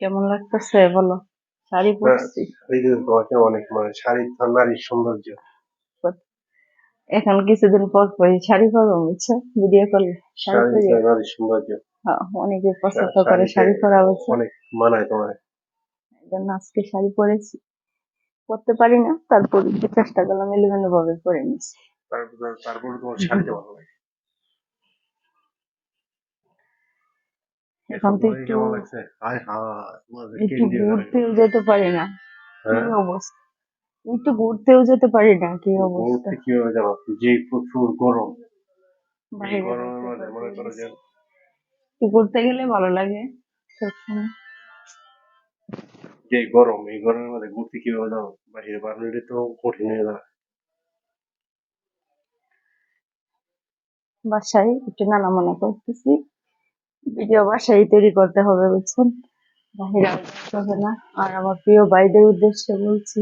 কেমন লাগতেছে বলো? শাড়ি পরছি। তোমাকে অনেক মানে শাড়ি তো নারীর সৌন্দর্য। এখন কিছুদিন পর পরই শাড়ি পরবো বুঝছ? ভিডিও করলে শাড়ি পরি। নারীর সৌন্দর্য। হ্যাঁ, অনেকে পছন্দ করে শাড়ি পরা বুঝছ অনেক মানায় তোমার জন্য আজকে শাড়ি পরেছি। পরতে পারি না তারপর চেষ্টা করলাম এলোমেলো ভাবে পরে নিছি। তারপর তারপরে তোমার শাড়িতে ভালো লাগে। এখন তো একটু একটু ঘুরতেও যেতে পারি না। কি হ্যাঁ? অবস্থা? একটু ঘুরতেও যেতে পারি না কি অবস্থা? কীভাবে যাব? যে প্রচুর গরম। ঘুরতে গেলে ভালো লাগে সবসময়। যে গরম এই গরমের মধ্যে ঘুরতে কীভাবে যাব? বাইরে বাড়লে তো কঠিন হয়ে যাবে বাসায় একটু নানা মনে করতেছি। ভিডিও বাসায় তৈরি করতে হবে, বুঝছেন? বাহিরে আর না। আর আমার প্রিয় ভাইদের উদ্দেশ্যে বলছি,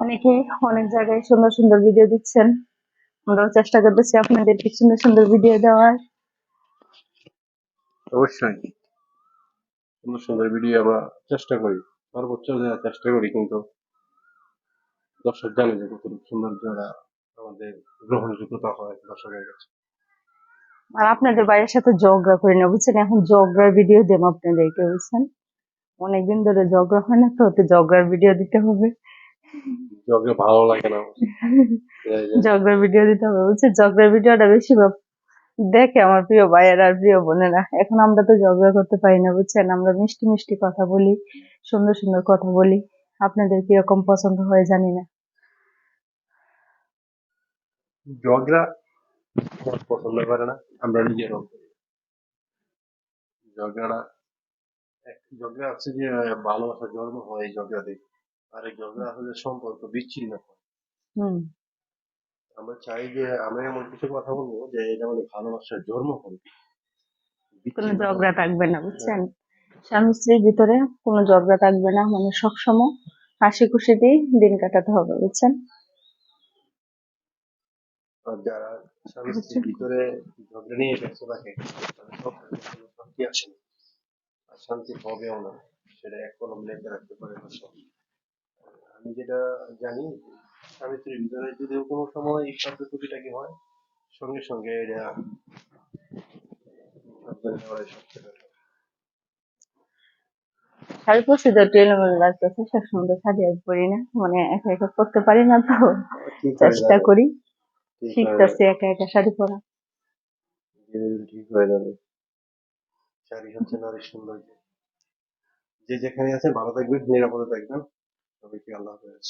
অনেকে অনেক জায়গায় সুন্দর সুন্দর ভিডিও দিচ্ছেন। আমরাও চেষ্টা করতেছি আপনাদেরকে সুন্দর সুন্দর ভিডিও দেওয়ার। অবশ্যই। সুন্দর সুন্দর ভিডিও আমরা চেষ্টা করি। সর্বোচ্চ চেষ্টা করি কিন্তু দর্শক জানে যে কতটুকু সৌন্দর্যটা আমাদের গ্রহণযোগ্যতা হয় দর্শকের কাছে। আর আপনাদের বাইরের সাথে ঝগড়া করি না বুঝছেন? এখন ঝগড়ার ভিডিও দেব আপনাদেরকে বুঝছেন? অনেকদিন ধরে ঝগড়া হয় না তো তো ঝগড়ার ভিডিও দিতে হবে। জগে ভালো লাগে না ঝগড়ার ভিডিও দিতে হবে বুঝছেন? ঝগড়ার ভিডিওটা বেশি দেখে আমার প্রিয় ভাইয়েরা আর প্রিয় বোনেরা। এখন আমরা তো ঝগড়া করতে পারি না বুঝছেন? আমরা মিষ্টি মিষ্টি কথা বলি সুন্দর সুন্দর কথা বলি। আপনাদের কীরকম পছন্দ হয় জানি না। ঝগড়া পছন্দ করে না আমরা নিজেরাও করি। ঝগড়া ঝগড়া আছে যে ভালোবাসা জন্ম হয় এই ঝগড়া আর এই ঝগড়া হলে সম্পর্ক বিচ্ছিন্ন হয়। আমরা চাই যে আমরা এমন কিছু কথা বলব যে এটা আমাদের ভালোবাসার জন্ম হবে কোনো ঝগড়া থাকবে না বুঝছেন? স্বামী স্ত্রীর ভিতরে কোনো ঝগড়া থাকবে না মানে সবসময় হাসি খুশিতেই দিন কাটাতে হবে বুঝছেন? যারা স্বামী স্ত্রীর ভিতরে ঝগড়া নিয়ে ব্যস্ত থাকে তাদের শান্তি আসে না। আর শান্তি হবেও না সেটা এক কলম লেখে রাখতে পারে না সব। আমি যেটা জানি স্বামী স্ত্রীর ভিতরে যদি কোনো সময় এই শব্দ টুকিটাকি হয় সঙ্গে সঙ্গে এটা তো এলোমেলো লাগতেছে সবসময় তো শাড়ি আর না মানে একা একা করতে পারি না তো চেষ্টা করি। শিখতেছি একা একা শাড়ি পরা। ঠিক হয়ে যাবে। শাড়ি হচ্ছে নারীর সৌন্দর্য যে যেখানে আছে ভালো থাকবেন নিরাপদে থাকবেন। সবাইকে আল্লাহ হাফেজ।